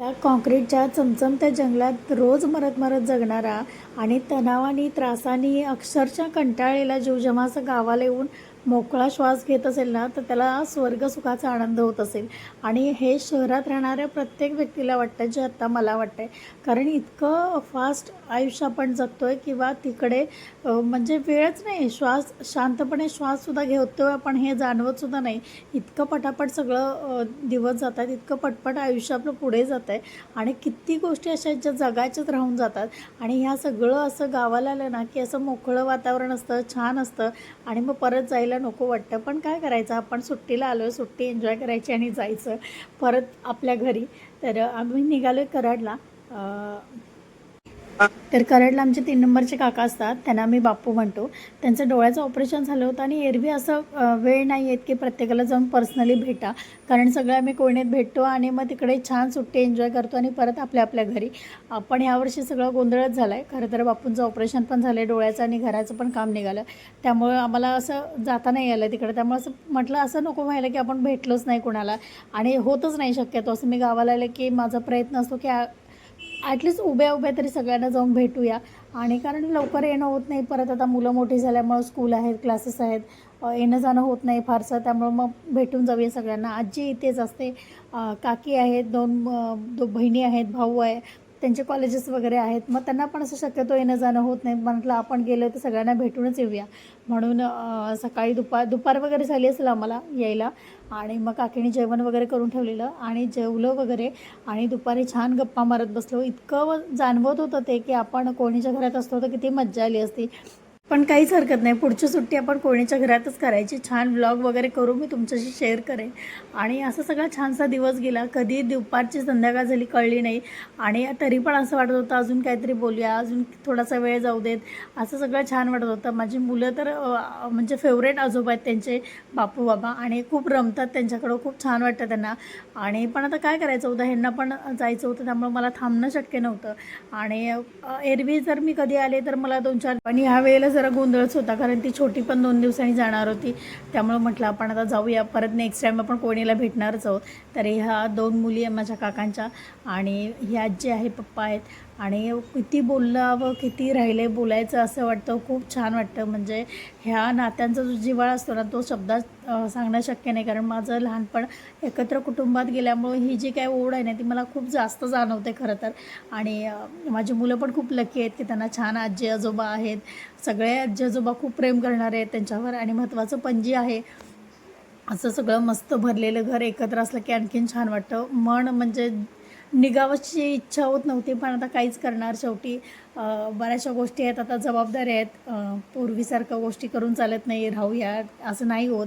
त्या कॉन्क्रीटच्या चमचमत्या जंगलात रोज मरत मरत जगणारा आणि तणावानी त्रासानी अक्षरशः कंटाळलेला जीव जेव्हा असं गावाला येऊन मोकळा श्वास घेत असेल ना तर त्याला स्वर्गसुखाचा आनंद होत असेल. आणि हे शहरात राहणाऱ्या प्रत्येक व्यक्तीला वाटतं जे आत्ता मला वाटतं आहे कारण इतकं फास्ट आयुष्य आपण जगतो आहे किंवा तिकडे म्हणजे वेळच नाही. श्वास शांतपणे श्वाससुद्धा घेतो आपण हे जाणवतसुद्धा नाही. इतकं पटापट सगळं दिवस जात आहेत इतकं पटपट आयुष्य आपलं पुढे जात आहे आणि किती गोष्टी अशा आहेत ज्या जगायच्याच राहून जातात. आणि ह्या सगळं असं गावाला आलं ना की असं मोकळं वातावरण असतं छान असतं. आणि मग परत जायला नको वाटतं. पण काय करायचं? आपण सुट्टीला आलो सुट्टी एन्जॉय करायची आणि जायचं. परत आपल्या घरी. तर आम्ही निघालो कराडला. तर कराडला आमचे तीन नंबरचे काका असतात त्यांना आम्ही बापू म्हणतो. त्यांचं डोळ्याचं ऑपरेशन झालं होतं आणि एरवी असं वेळ नाही येत की प्रत्येकाला जाऊन पर्सनली भेटा. कारण सगळं आम्ही कोयनेत भेटतो आणि मग तिकडे छान सुट्टी एन्जॉय करतो आणि परत आपल्या आपल्या घरी. आपण यावर्षी सगळं गोंधळच झालं आहे खरं तर बापूंचं ऑपरेशन पण झालं आहे डोळ्याचं आणि घराचं पण काम निघालं. त्यामुळं आम्हाला असं जाता नाही आलं तिकडे. त्यामुळे असं म्हटलं असं नको व्हायला की आपण भेटलोच नाही कोणाला. आणि होतच नाही शक्यतो. असं मी गावाला आलं की माझा प्रयत्न असतो की ॲटलिस्ट उभ्या उभ्या तरी सगळ्यांना जाऊन भेटूया. आणि कारण लवकर येणं होत नाही परत आता मुलं मोठी झाल्यामुळं स्कूल आहेत क्लासेस आहेत. येणं जाणं होत नाही फारसं त्यामुळं मग भेटून जाऊया सगळ्यांना. आजी इथेच असते. काकी आहेत दोन दो बहिणी आहेत भाऊ आहे. त्यांचे कॉलेजेस वगैरे आहेत. मग त्यांना पण असं शक्यतो येणं जाणं होत नाही. म्हटलं आपण गेलो तर सगळ्यांना भेटूनच येऊया. म्हणून सकाळी दुपार दुपार वगैरे झाली असेल आम्हाला यायला. आणि मग काकीने जेवण वगैरे करून ठेवलेलं आणि जेवलं वगैरे. आणि दुपारी छान गप्पा मारत बसलो. इतकं जाणवत होतं ते की आपण कोणीच्या घरात असतो तर किती मज्जा आली असती. पण काहीच हरकत नाही. पुढची सुट्टी आपण कोणीच्या घरातच करायची. छान ब्लॉग वगैरे करू मी तुमच्याशी शेअर करेन. आणि असा सगळा छानसा दिवस गेला. कधी दुपारची संध्याकाळ झाली कळली नाही. आणि तरी पण असं वाटत होतं अजून काहीतरी बोलूया अजून थोडासा वेळ जाऊ देत. असं सगळं छान वाटत होतं. माझी मुलं तर म्हणजे फेवरेट आजोबा आहेत त्यांचे बापू बाबा आणि खूप रमतात त्यांच्याकडं. खूप छान वाटतं त्यांना. आणि पण आता काय करायचं? होतं ह्यांना पण जायचं होतं त्यामुळे मला थांबणं शक्य नव्हतं. आणि एरवी जर मी कधी आले तर मला दोन चार आणि ह्या वेळेला जरा गोंधळच होता कारण ती छोटी पण दोन दिवसांनी जाणार होती. त्यामुळे म्हटलं आपण आता जाऊया परत नेक्स्ट टाईम आपण कोणीला भेटणारच आहोत. तर ह्या दोन मुली आहे माझ्या काकांच्या आणि ह्या जे आहे पप्पा आहेत. आणि किती बोललावं किती राहिले बोलायचं असं वाटतं. खूप छान वाटतं. म्हणजे ह्या नात्यांचा जो जिव्हाळा असतो ना तो शब्दात सांगणं शक्य नाही. कारण माझं लहानपण एकत्र कुटुंबात गेल्यामुळे ही जी काय ओढ आहे ना ती मला खूप जास्त जाणवते खरं तर. आणि माझी मुलं पण खूप लकी आहेत की त्यांना छान आजी आजोबा आहेत. सगळे आजी आजोबा खूप प्रेम करणारे आहेत त्यांच्यावर आणि महत्त्वाचं पणजी आहे असं सगळं मस्त भरलेलं घर एकत्र असलं की आणखीन छान वाटतं. मन म्हणजे निघावाची इच्छा होत नव्हती पण आता काहीच करणार शेवटी. बऱ्याचशा गोष्टी आहेत आता जबाबदाऱ्या आहेत. पूर्वीसारखं गोष्टी करून चालत नाही राहूया असं नाही होत.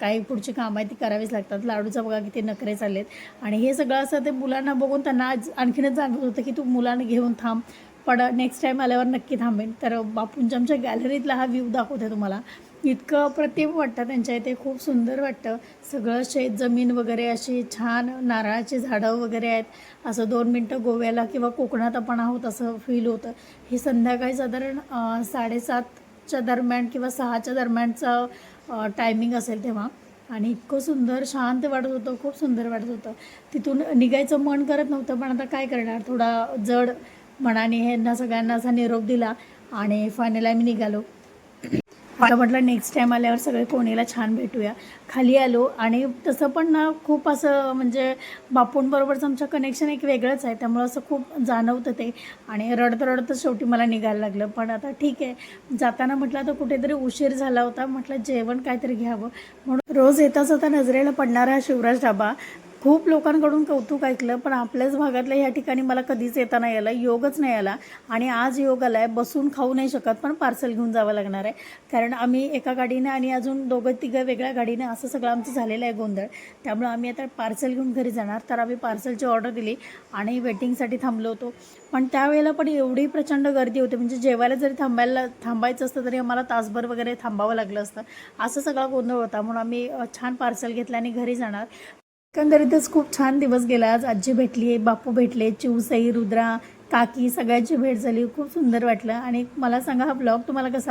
काही पुढची कामं आहे ती करावीच लागतात. लाडूचा बघा किती नखरे चाललेत. आणि हे सगळं असं ते मुलांना बघून त्यांना आज आणखीनच जाणवत होतं की तू मुलांना घेऊन थांब. पण नेक्स्ट टाईम आल्यावर नक्की थांबेन. तर बापूंच्या आमच्या गॅलरीतला हा व्ह्यू दाखवते तुम्हाला. इतकं अप्रतिम वाटतं त्यांच्या इथे खूप सुंदर वाटतं. सगळं शेत जमीन वगैरे अशी छान नारळाची झाडं वगैरे आहेत. असं दोन मिनटं गोव्याला किंवा कोकणात आपण आहोत असं फील होतं. हे संध्याकाळी साधारण साडेसातच्या दरम्यान किंवा सहाच्या दरम्यानचं टायमिंग असेल तेव्हा. आणि इतकं सुंदर शांत वाटत होतं खूप सुंदर वाटत होतं. तिथून निघायचं मन करत नव्हतं पण आता काय करणार? थोडा जड मनाने ह्यांना सगळ्यांना असा निरोप दिला आणि फायनल आम्ही निघालो. आता म्हटलं नेक्स्ट टाईम आल्यावर सगळे कोणीला छान भेटूया. खाली आलो आणि तसं पण ना खूप असं म्हणजे बापूंबरोबरचं आमचं कनेक्शन एक वेगळंच आहे. त्यामुळं असं खूप जाणवतं ते. आणि रडत रडतं शेवटी मला निघायला लागलं. पण आता ठीक आहे. जाताना म्हटलं तर कुठेतरी उशीर झाला होता. म्हटलं जेवण काहीतरी घ्यावं. म्हणून रोज येताच आता नजरेला पडणारा हा शिवराज ढाबा. खूप लोकांकडून कौतुक ऐकलं पण आपल्याच भागातल्या ह्या ठिकाणी मला कधीच येता नाही आला योगच नाही आला. आणि आज योग आला आहे बसून खाऊ नाही शकत पण पार्सल घेऊन जावं लागणार आहे. कारण आम्ही एका गाडीने आणि अजून दोघं तिघं वेगळ्या गाडीने असं सगळं आमचं झालेलं आहे गोंधळ. त्यामुळं आम्ही आता पार्सल घेऊन घरी जाणार. तर आम्ही पार्सलची ऑर्डर दिली आणि वेटिंगसाठी थांबलो होतो. पण त्यावेळेला पण एवढी प्रचंड गर्दी होती. म्हणजे जेवायला जरी थांबायला थांबायचं असतं तरी आम्हाला तासभर वगैरे थांबावं लागलं असतं. असं सगळा गोंधळ होता. म्हणून आम्ही छान पार्सल घेतलं आणि घरी जाणार. एकंदरीतच खूप छान दिवस गेला. आज आजी भेटली बापू भेटले चिवसई रुद्रा काकी सगळ्यांची भेट झाली. खूप सुंदर वाटलं. आणि मला सांगा हा ब्लॉग तुम्हाला कसा